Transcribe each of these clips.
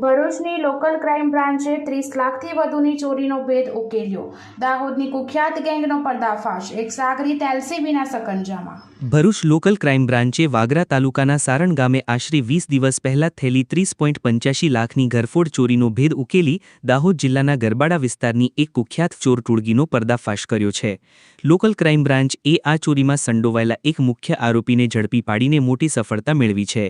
ભરૂચની local crime બ્રાન્ચે ત્રીસ લાખથી વધુની ચોરીનો ભેદ ઉકેલ્યો. દાહોદની કુખ્યાત ગેંગનો પર્દાફાશ. એક સાગરી તેલસીબીના સકંજામાં. ભરૂચ લોકલ ક્રાઇમ બ્રાન્ચે વાગરા તાલુકાના સારણ ગામે આશરે વીસ દિવસ પહેલા થયેલી ત્રીસ પોઈન્ટ પંચ્યાસી લાખની ઘરફોડ ચોરીનો ભેદ ઉકેલી દાહોદ જિલ્લાના ગરબાડા વિસ્તારની એક કુખ્યાત ચોર ટોળગીનો પર્દાફાશ કર્યો છે. લોકલ ક્રાઇમ બ્રાન્ચ એ આ ચોરીમાં સંડોવાયેલા એક મુખ્ય આરોપીને ઝડપી પાડીને મોટી સફળતા મેળવી છે.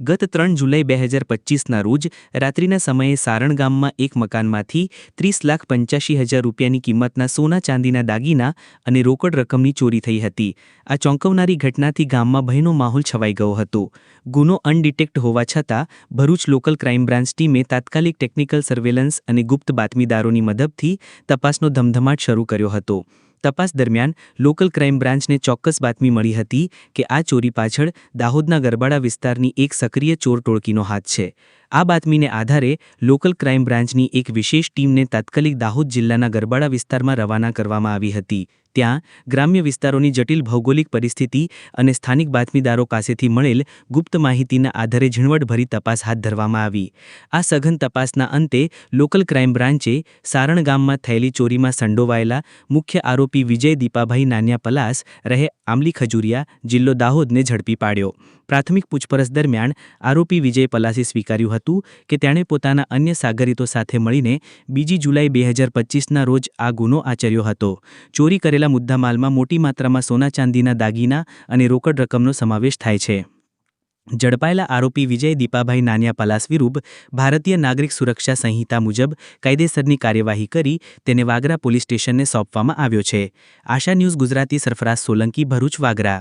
ગત ત્રણ જુલાઈ બે હજાર પચીસના રોજ રાત્રિના સમયે સારણ ગામમાં એક મકાનમાંથી ત્રીસ લાખ પંચ્યાસી હજાર રૂપિયાની કિંમતના સોના ચાંદીના દાગીના અને રોકડ રકમની ચોરી થઈ હતી. આ ચોંકાવનારી ઘટનાથી ગામમાં ભયનો માહોલ છવાઈ ગયો હતો. ગુનો અનડિટેક્ટ હોવા છતાં, ભરૂચ લોકલ ક્રાઇમ બ્રાન્ચ ટીમે તાત્કાલિક ટેકનિકલ સર્વેલન્સ અને ગુપ્ત બાતમીદારોની મદદથી તપાસનો ધમધમાટ શરૂ કર્યો હતો. તપાસ દરમિયાન લોકલ ક્રાઇમ બ્રાન્ચને ચોક્કસ બાતમી મળી હતી કે આ ચોરી પાછળ દાહોદના ગરબાડા વિસ્તારની એક સક્રિય ચોર ટોળકીનો હાથ છે. આ બાતમીને આધારે લોકલ ક્રાઇમ બ્રાન્ચની એક વિશેષ ટીમને તાત્કાલિક દાહોદ જિલ્લાના ગરબાડા વિસ્તારમાં રવાના કરવામાં આવી હતી. ત્યાં ગ્રામ્ય વિસ્તારોની જટિલ ભૌગોલિક પરિસ્થિતિ અને સ્થાનિક બાતમીદારો પાસેથી મળેલ ગુપ્ત માહિતીના આધારે ઝીણવટભરી તપાસ હાથ ધરવામાં આવી. આ સઘન તપાસના અંતે લોકલ ક્રાઇમ બ્રાન્ચે સારણ ગામમાં થયેલી ચોરીમાં સંડોવાયેલા મુખ્ય આરોપી વિજય દીપાભાઈ નાન્યા પલાસ રહે આમલી ખજુરિયા જિલ્લો દાહોદને ઝડપી પાડ્યો. પ્રાથમિક પૂછપરછ દરમિયાન આરોપી વિજય પલાસી સ્વીકાર્યું હતું કે તેણે પોતાના અન્ય સાગરીતો સાથે મળીને બીજી જુલાઈ બે હજાર પચીસના રોજ આ ગુનો આચર્યો હતો. ચોરી કરેલા મુદ્દામાલમાં મોટી માત્રામાં સોના ચાંદીના દાગીના અને રોકડ રકમનો સમાવેશ થાય છે. ઝડપાયેલા આરોપી વિજય દીપાભાઈ નાનિયા પલાસ વિરુદ્ધ ભારતીય નાગરિક સુરક્ષા સંહિતા મુજબ કાયદેસરની કાર્યવાહી કરી તેને વાગરા પોલીસ સ્ટેશનને સોંપવામાં આવ્યો છે. આશા ન્યૂઝ ગુજરાતી સરફરાઝ સોલંકી ભરૂચ વાગરા.